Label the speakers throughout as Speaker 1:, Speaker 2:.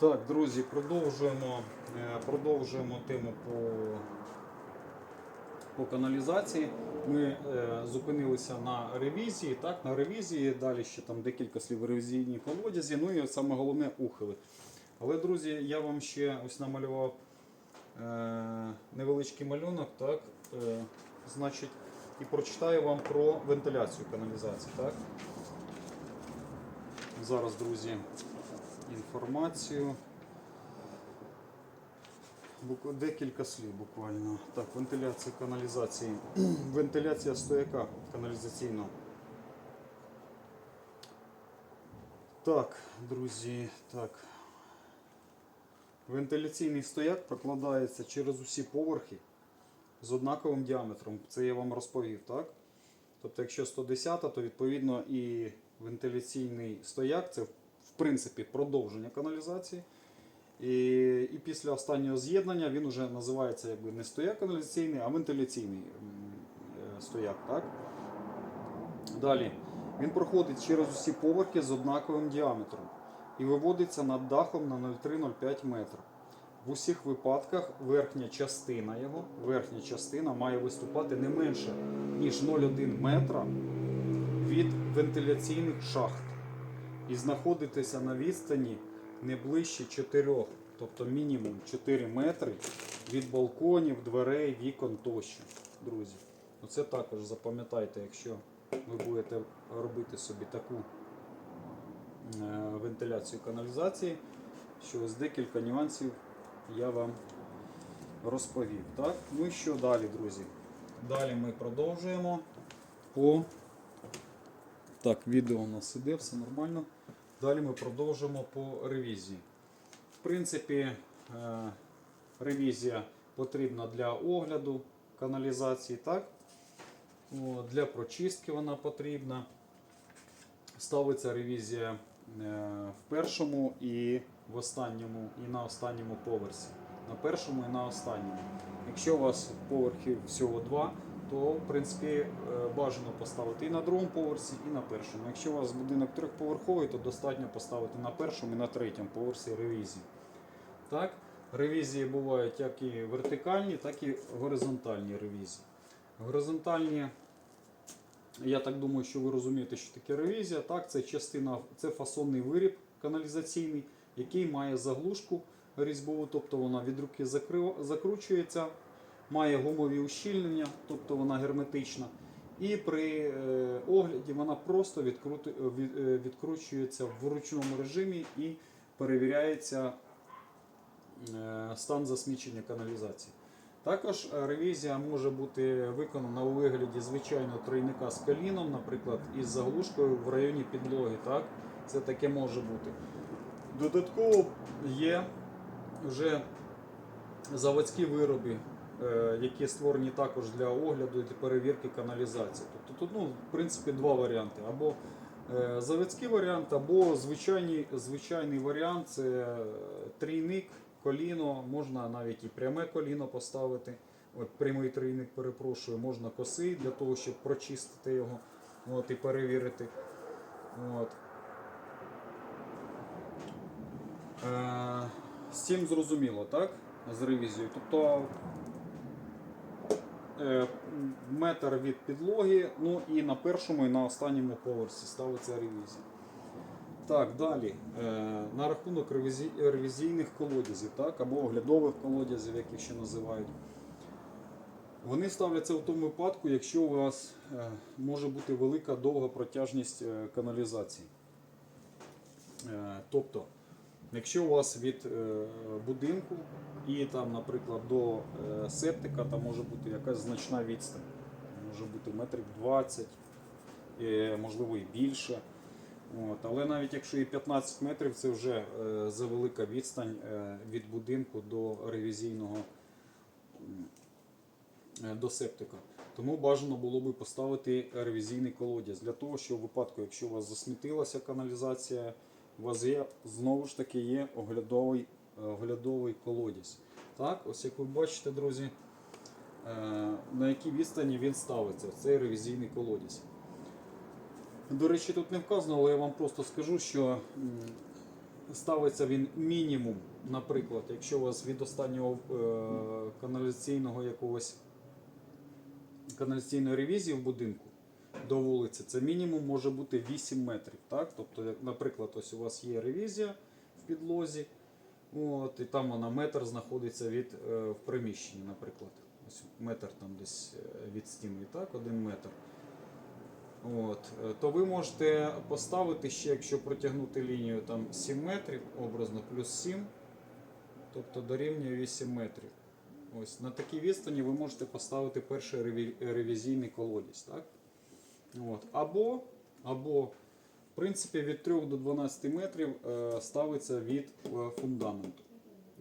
Speaker 1: Так, друзі, продовжуємо, е, продовжуємо тему по, по каналізації. Ми е, зупинилися на ревізії. Так, на ревізії, далі ще там декілька слів ревізійні колодязі, ну і саме головне ухили. Але, друзі, я вам ще ось намалював е, невеличкий малюнок, так, е, значить, і прочитаю вам про вентиляцію каналізації. Так. Зараз, друзі, інформацію. Декілька слів буквально. Так, вентиляція каналізації. Вентиляція стояка каналізаційного. Так, друзі, так. Вентиляційний стояк прокладається через усі поверхи з однаковим діаметром. Це я вам розповів, так? Тобто, якщо 110, то відповідно і вентиляційний стояк це принципі продовження каналізації. І, і після останнього з'єднання він вже називається якби не стояк каналізаційний, а вентиляційний е, стояк. Так? Далі він проходить через усі поверхи з однаковим діаметром і виводиться над дахом на 0,3-0,5 метра. В усіх випадках верхня частина його, верхня частина має виступати не менше, ніж 0,1 метра від вентиляційних шахт і знаходитися на відстані не ближче 4, тобто мінімум 4 метри від балконів, дверей, вікон тощо. Друзі, оце також запам'ятайте, якщо ви будете робити собі таку е, вентиляцію каналізації, що ось декілька нюансів я вам розповів. Так? Ну і що далі, друзі? Далі ми продовжуємо по. Так, відео у нас іде, все нормально. Далі ми продовжимо по ревізії. В принципі, е, ревізія потрібна для огляду каналізації, так? Для прочистки вона потрібна. Ставиться ревізія е, в першому і в останньому, і на останньому поверсі. На першому і на останньому. Якщо у вас поверхів всього два, то в принципі е, бажано поставити і на другому поверсі, і на першому. Якщо у вас будинок трьохповерховий, то достатньо поставити на першому і на третьому поверсі ревізії. Так? Ревізії бувають як і вертикальні, так і горизонтальні ревізії. Горизонтальні, я так думаю, що ви розумієте, що таке ревізія. Так, це частина, це фасонний виріб каналізаційний, який має заглушку різьбову, тобто вона від руки закручується, має гумові ущільнення, тобто вона герметична. І при е, огляді вона просто від, е, відкручується в ручному режимі і перевіряється е, стан засмічення каналізації. Також е, ревізія може бути виконана у вигляді звичайного тройника з каліном, наприклад, із заглушкою в районі підлоги. Так? Це таке може бути. Додатково є вже заводські вироби, е, які створені також для огляду і перевірки каналізації. Тобто тут, ну, в принципі, два варіанти. Або е, заводський варіант, або звичайний, звичайний варіант це е, трійник, коліно, можна навіть і пряме коліно поставити. От, прямий трійник, перепрошую, можна косий для того, щоб прочистити його от, і перевірити. От. Е, з цим зрозуміло, так? З ревізією. Тобто е, метр від підлоги, ну і на першому і на останньому поверсі ставиться ревізія. Так, далі. Е, на рахунок ревізійних колодязів, так, або оглядових колодязів, як їх ще називають. Вони ставляться в тому випадку, якщо у вас е, може бути велика довга протяжність е, каналізації. Е, тобто, якщо у вас від е, будинку і там, наприклад, до е, септика там може бути якась значна відстань, може бути метрів 20, е, можливо і більше. От, але навіть якщо і 15 метрів, це вже завелика відстань від будинку до ревізійного до септика. Тому бажано було би поставити ревізійний колодязь для того, що в випадку, якщо у вас засмітилася каналізація, у вас є знову ж таки є оглядовий, е, оглядовий колодязь. Так, ось як ви бачите, друзі, е, на якій відстані він ставиться, цей ревізійний колодязь. До речі, тут не вказано, але я вам просто скажу, що ставиться він мінімум, наприклад, якщо у вас від останнього е, каналізаційного якогось каналізаційної ревізії в будинку до вулиці, це мінімум може бути 8 метрів. Так? Тобто, наприклад, ось у вас є ревізія в підлозі, от, і там вона метр знаходиться від е, в приміщенні, наприклад. Ось метр там десь е, від стіни, так, один метр. От, е, то ви можете поставити ще, якщо протягнути лінію там 7 метрів, образно плюс 7, тобто дорівнює 8 метрів. Ось на такій відстані ви можете поставити перший ревізійний колодязь. Так? От. Або, або, в принципі, від 3 до 12 метрів е, ставиться від е, фундаменту.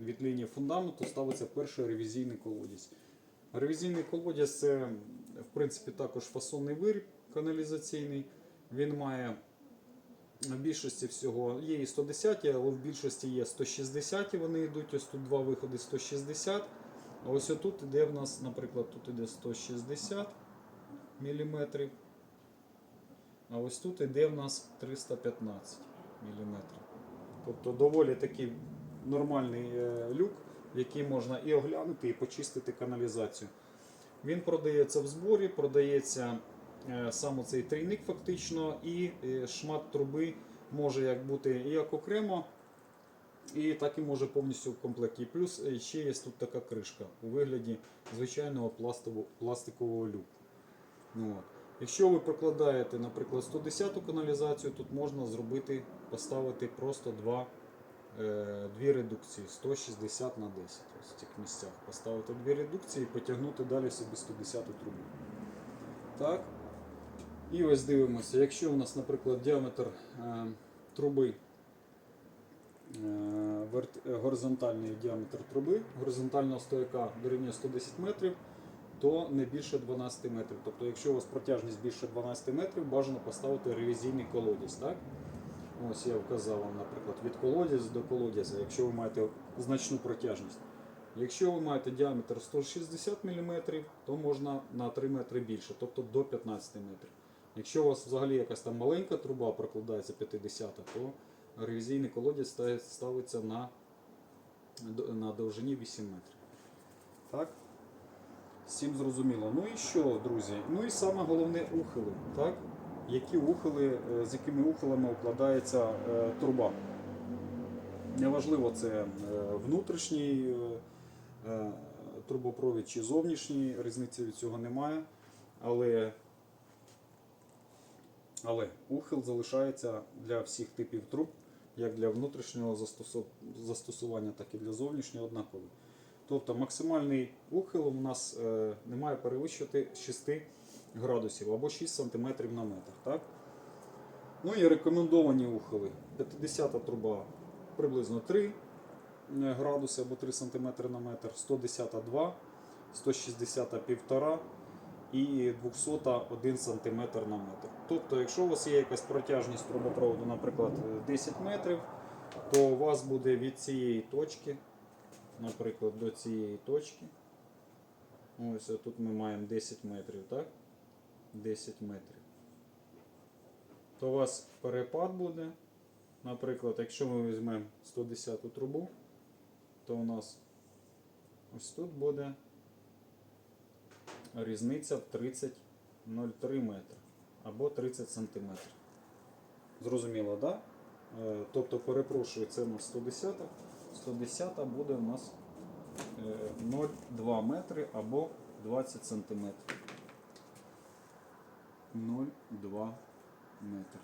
Speaker 1: Від лінії фундаменту ставиться перший ревізійний колодязь. Ревізійний колодязь це, в принципі, також фасонний виріб каналізаційний. Він має в більшості всього є і 110, але в більшості є 160, вони йдуть. Ось тут два виходи 160. А ось отут іде в нас, наприклад, тут іде 160 мм. А ось тут іде в нас 315 мм. Тобто доволі такий нормальний е, люк, який можна і оглянути, і почистити каналізацію. Він продається в зборі, продається е, саме цей трійник фактично, і е, шмат труби може як бути як окремо, і так і може повністю в комплекті. Плюс ще є тут така кришка у вигляді звичайного пластикового люку. Ну, от. Якщо ви прокладаєте, наприклад, 110 каналізацію, тут можна зробити, поставити просто два, е, дві редукції 160 на 10. Ось в цих місцях. Поставити дві редукції і потягнути далі собі 110 трубу. Так. І ось дивимося, якщо у нас, наприклад, діаметр е, труби, е, горизонтальний діаметр труби, горизонтального стояка дорівнює 110 метрів, то не більше 12 метрів. Тобто, якщо у вас протяжність більше 12 метрів, бажано поставити ревізійний колодязь. Так? Ось я вказав вам, наприклад, від колодязя до колодязя, якщо ви маєте значну протяжність. Якщо ви маєте діаметр 160 мм, то можна на 3 метри більше, тобто до 15 метрів. Якщо у вас взагалі якась там маленька труба прокладається 50, то ревізійний колодязь ставиться на, на довжині 8 метрів. Так? Всім зрозуміло. Ну і що, друзі? Ну і саме головне ухили. Так? Які ухили, е, з якими ухилами укладається е, труба. Неважливо, це е, внутрішній трубопровід чи зовнішній, різниці від цього немає. Але, але ухил залишається для всіх типів труб, як для внутрішнього застосу- застосування, так і для зовнішнього однаковий. Тобто максимальний ухил у нас е, не має перевищувати 6 градусів або 6 см на метр. Так? Ну і рекомендовані ухили. 50 труба приблизно 3 градуси або 3 см на метр, 110 2, 160 1,5 і 200 1 см на метр. Тобто, якщо у вас є якась протяжність трубопроводу, наприклад, 10 метрів, то у вас буде від цієї точки, наприклад, до цієї точки. Ось тут ми маємо 10 метрів, так? 10 метрів. То у вас перепад буде. Наприклад, якщо ми візьмемо 110 трубу, то у нас ось тут буде різниця в 30,03 метри або 30 сантиметрів. Зрозуміло, так? Да? Е, Тобто, перепрошую, це у нас 110. 110 буде у нас е, 0,2 метри або 20 сантиметрів. 0,2 метри.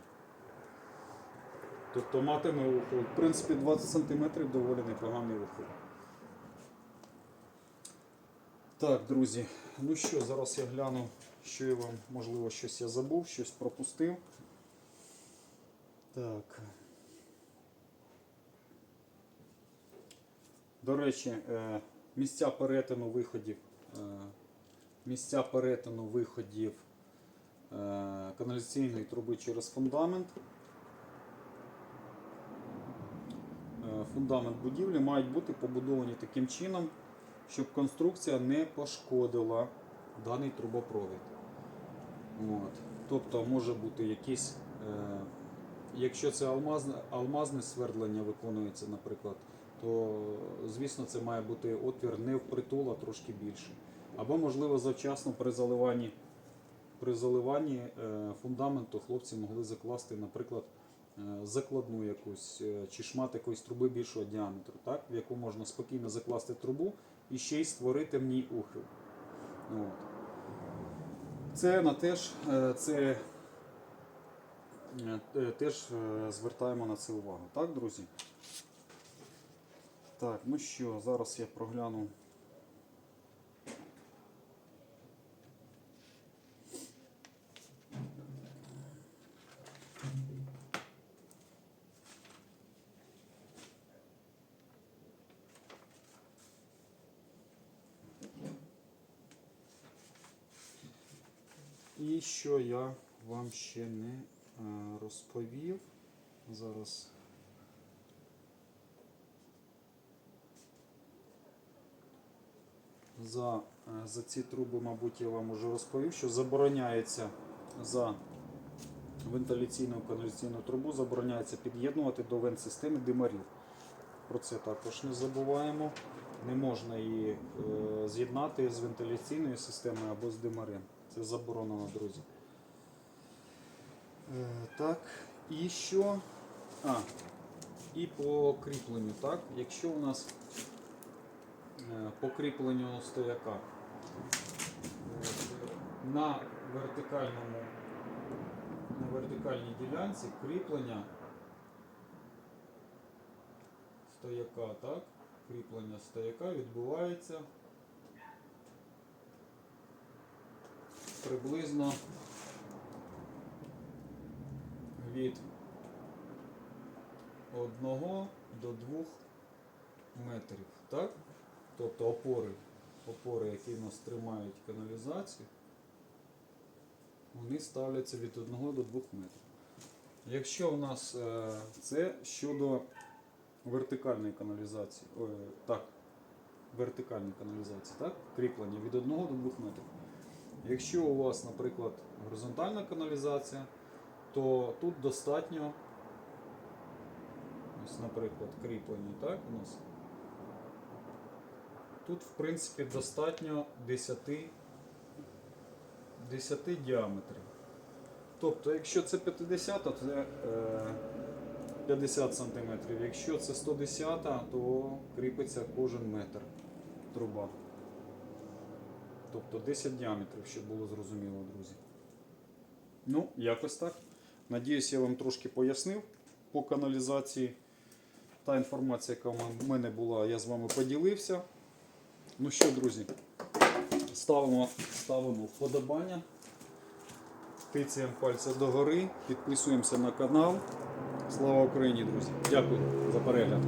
Speaker 1: Тобто матиме ухил. В принципі, 20 см доволі непоганий ухил. Так, друзі, ну що, зараз я гляну, що я вам, можливо, щось я забув, щось пропустив. Так. До речі, е, місця перетину виходів, е, місця перетину виходів е, каналізаційної труби через фундамент. Фундамент будівлі мають бути побудовані таким чином, щоб конструкція не пошкодила даний трубопровід. От. Тобто може бути якісь е, Якщо це алмазне, алмазне свердлення виконується, наприклад, то звісно це має бути отвір не впритул, а трошки більший. Або, можливо, завчасно при заливанні, при заливанні е, фундаменту хлопці могли закласти, наприклад, е, закладну якусь е, чи шмат якоїсь труби більшого діаметру, так? в яку можна спокійно закласти трубу і ще й створити в ній ухил. От. Це на теж, це, теж звертаємо на це увагу. Так, друзі? Так, ну що, зараз я прогляну. І що я вам ще не е, розповів. Зараз. За, е, за ці труби, мабуть, я вам уже розповів, що забороняється за вентиляційну каналізаційну трубу забороняється під'єднувати до вент-системи димарів. Про це також не забуваємо. Не можна її е, з'єднати з вентиляційною системою або з димарем. Це заборонено, друзі. Е, так, і що? А, і по кріпленню, так? Якщо у нас е, по кріпленню стояка е, на вертикальному на вертикальній ділянці кріплення стояка, так? Кріплення стояка відбувається приблизно від 1 до 2 метрів, так? Тобто опори, опори, які у нас тримають каналізацію, вони ставляться від 1 до 2 метрів. Якщо у нас е, це щодо вертикальної каналізації, ой, так, вертикальної каналізації, так? Кріплення від 1 до 2 метрів. Якщо у вас, наприклад, горизонтальна каналізація, то тут достатньо, ось, наприклад, кріплення, так, у нас. Тут, в принципі, достатньо 10, 10 діаметрів. Тобто, якщо це 50, то це е, 50 см. Якщо це 110, то кріпиться кожен метр труба. Тобто 10 діаметрів, щоб було зрозуміло, друзі. Ну, якось так. Надіюсь, я вам трошки пояснив по каналізації. Та інформація, яка в мене була, я з вами поділився. Ну що, друзі, ставимо, ставимо вподобання. Тицяємо пальця догори, підписуємося на канал. Слава Україні, друзі! Дякую за перегляд.